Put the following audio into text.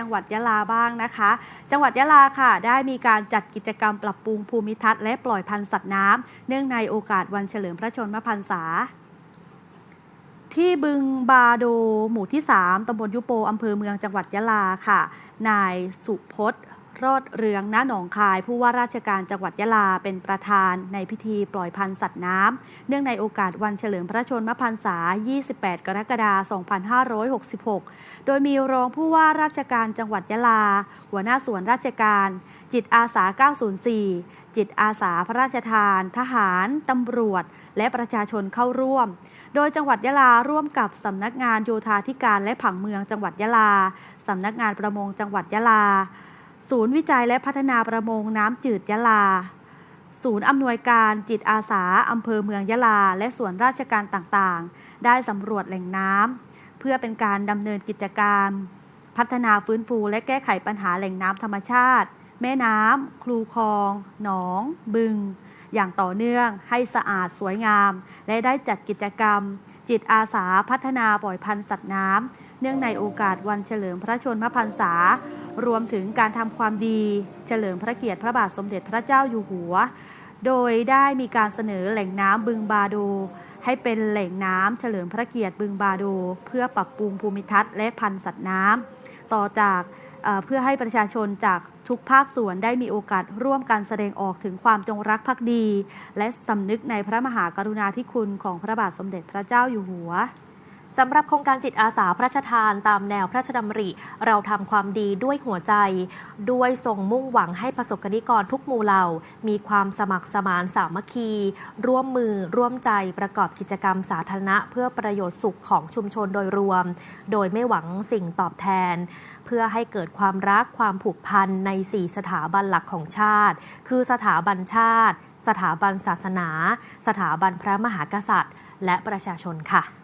จังหวัดยะลาบ้างนะคะ จังหวัดยะลาค่ะ ได้มีการจัดกิจกรรมปรับปรุงภูมิทัศน์และปล่อยพันธุ์สัตว์น้ำเนื่องในโอกาสวันเฉลิมพระชนมพรรษา ที่บึงบาโดหมู่ที่ 3ตำบลยุโปอำเภอเมืองจังหวัดยะลาค่ะ นายสุพจน์ รอดเรืองณหนองคาย ผู้ว่าราชการจังหวัดยะลาเป็นประธานในพิธีปล่อยพันธุ์สัตว์น้ำ เนื่องในโอกาสวันเฉลิมพระชนมพรรษา 28 กรกฎาคม 2566 โดยมีรองผู้ว่าราชการจังหวัดยะลา หัวหน้าส่วนราชการ จิตอาสา 904 จิตอาสาพระราชทาน ทหาร ตำรวจ และประชาชนเข้าร่วมโดยจังหวัดยะลาร่วมกับสำนักงานโยธาธิการและผังเมืองจังหวัดยะลา สำนักงานประมงจังหวัดยะลา ศูนย์วิจัยและพัฒนาประมงน้ำจืดยะลา ศูนย์อำนวยการจิตอาสาอำเภอเมืองยะลา และส่วนราชการต่างๆ ได้สำรวจแหล่งน้ำเพื่อเป็นการดำเนินกิจการพัฒนาฟื้นฟูและแก้ไขปัญหาแหล่งน้ำธรรมชาติ แม่น้ำคลูคลอง หนอง บึง อย่างต่อเนื่องให้สะอาดสวยงาม และได้จัดกิจกรรม จิตอาสาพัฒนาปล่อยพันธุ์สัตว์น้ำ เนื่องในโอกาสวันเฉลิมพระชนมพรรษา รวมถึงการทำความดี เฉลิมพระเกียรติพระบาทสมเด็จพระเจ้าอยู่หัว โดยได้มีการเสนอแหล่งน้ำบึงบาโด ให้เป็นแหล่งน้ำเฉลิมพระเกียรติบึงบาโด เพื่อปรับปรุงภูมิทัศน์และพันธุ์สัตว์น้ำต่อจากเอ่อเพื่อให้ประชาชนจากทุกภาคส่วนได้มีโอกาสร่วมกันแสดงออกถึงความจงรักภักดี และสำนึกในพระมหากรุณาธิคุณของพระบาทสมเด็จพระเจ้าอยู่หัว สำหรับโครงการจิตอาสาพระราชทานตามแนวพระราชดำริ เราทำความดีด้วยหัวใจ ด้วยทรงมุ่งหวังให้ประสบกนิกรทุกหมู่เหล่า มีความสมัครสมานสามัคคี ร่วมมือร่วมใจประกอบกิจกรรมสาธารณะ เพื่อประโยชน์สุขของชุมชนโดยรวม โดยไม่หวังสิ่งตอบแทน เพื่อให้เกิดความรักความผูกพันใน 4 สถาบันหลักของชาติ คือสถาบันชาติ สถาบันศาสนา สถาบันพระมหากษัตริย์ และประชาชนค่ะ